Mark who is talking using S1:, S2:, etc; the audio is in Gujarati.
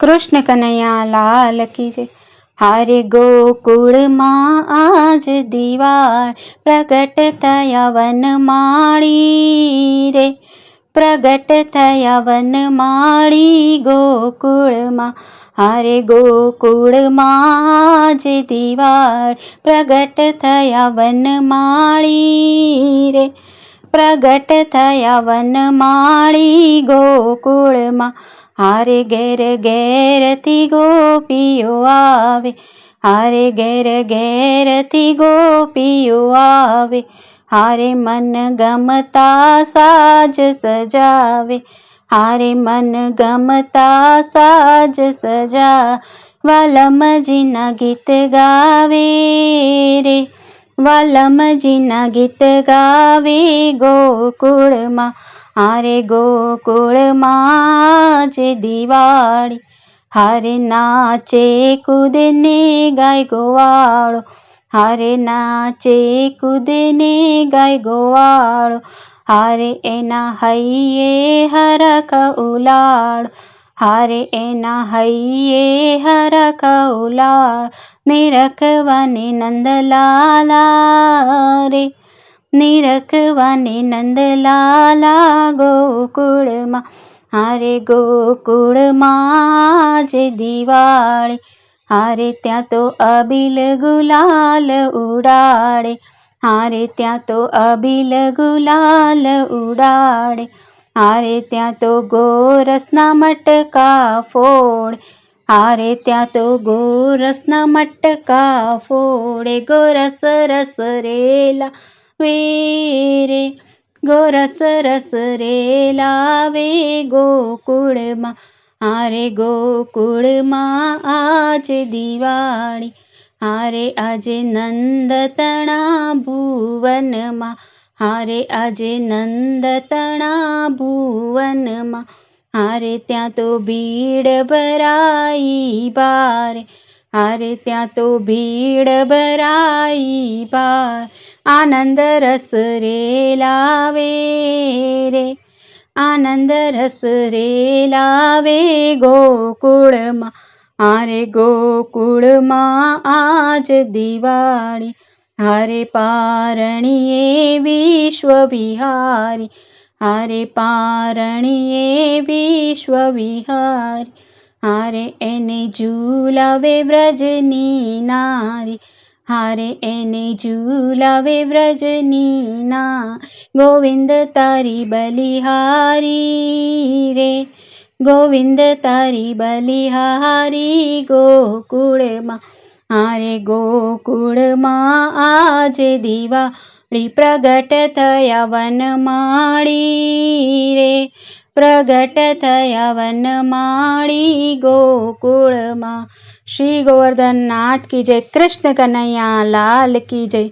S1: કૃષ્ણ કનૈયા લાલ કી જય. હારે ગોકુળમાં આજ દિવાળ પ્રગટ થયા વનમાળી રે. પ્રગટ થયા વનમાળી ગોકુળમાં. હારે ગોકુળમાં આજ દિવાળ પ્રગટ થયા વનમાળી રે. પ્રગટ થયા વનમાળી ગોકુળમાં. હારે ઘેર ઘેરથી ગોપીઓ આવે, હારે ઘેર ઘેરથી ગોપીઓ આવે, હારે મન ગમતા સાજ સજાવે, હારે મન ગમતા સાજ સજા વાલમજીના ગીત ગાવે રે, વાલમજીના ગીત ગાવે ગોકુળમાં હારે ગોકુળમાં જે દિવાળી, હારે નાચે કૂદને ગાય ગોવાળો, હારે નાચે કૂદને ગાય ગોવાળો, હારે એના હૈયે હરખ ઉલાળ, હારે એના હૈયે હરખ ઉલાળ, મેરખવાને નંદલાલા રે. નિરખવાને નંદલાલા ગોકુળમાં હારે ગોકુળમાં જે દિવાળી હારે ત્યાં તો અબિલ ગુલાલ ઉડાડે હારે ત્યાં તો અબિલ ગુલાલ ઉડાડે હારે ત્યાં તો ગોરસના મટકા ફોડે હારે ત્યાં તો ગોરસના મટકા ફોડે ગોરસ રસ રેલા વેરે ગોરસ રસ રેલાવે ગોકુળમાં હારે ગોકુળમાં આજે દિવાળી હારે આજે નંદતણા ભુવનમાં હારે આજે નંદતણા ભુવનમાં હારે ત્યાં તો ભીડ ભરાઈ બારે હારે ત્યાં તો ભીડ ભરાઈ બાર આનંદ રસ રેલાવે રે. આનંદ રસ રેલાવે ગોકુળમાં. હારે ગોકુળમાં આજ દિવાળી. હારે પારણીએ વિશ્વ વિહારી. હારે પારણીએ વિશ્વ વિહારી. હારે એને ઝૂલાવે વ્રજની નારી. હારે એને ઝૂલાવે વ્રજનીના, ગોવિંદ તારી બલિહારી રે. ગોવિંદ તારી બલિહારી ગોકુળમાં, હારે ગોકુળમાં આજે દીવા પ્રગટ થયા વનમાળી રે. પ્રગટ થયા વનમાળી ગોકુળમાં શ્રી ગોવર્ધન નાથ કી જય કૃષ્ણ કનૈયા લાલ કી જય